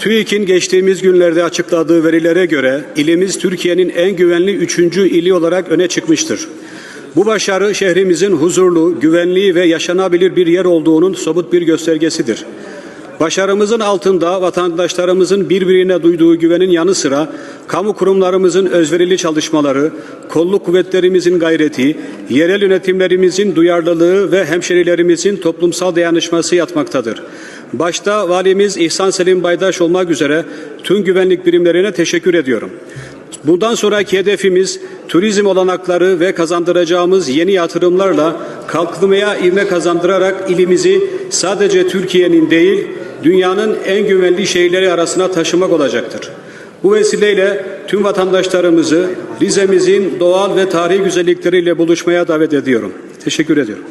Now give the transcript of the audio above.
TÜİK'in geçtiğimiz günlerde açıkladığı verilere göre ilimiz Türkiye'nin en güvenli üçüncü ili olarak öne çıkmıştır. Bu başarı şehrimizin huzurlu, güvenli ve yaşanabilir bir yer olduğunun somut bir göstergesidir. Başarımızın altında vatandaşlarımızın birbirine duyduğu güvenin yanı sıra kamu kurumlarımızın özverili çalışmaları, kolluk kuvvetlerimizin gayreti, yerel yönetimlerimizin duyarlılığı ve hemşerilerimizin toplumsal dayanışması yatmaktadır. Başta valimiz İhsan Selim Baydaş olmak üzere tüm güvenlik birimlerine teşekkür ediyorum. Bundan sonraki hedefimiz turizm olanakları ve kazandıracağımız yeni yatırımlarla kalkınmaya ivme kazandırarak ilimizi sadece Türkiye'nin değil, dünyanın en güvenli şehirleri arasına taşımak olacaktır. Bu vesileyle tüm vatandaşlarımızı Rize'mizin doğal ve tarihi güzellikleriyle buluşmaya davet ediyorum. Teşekkür ediyorum.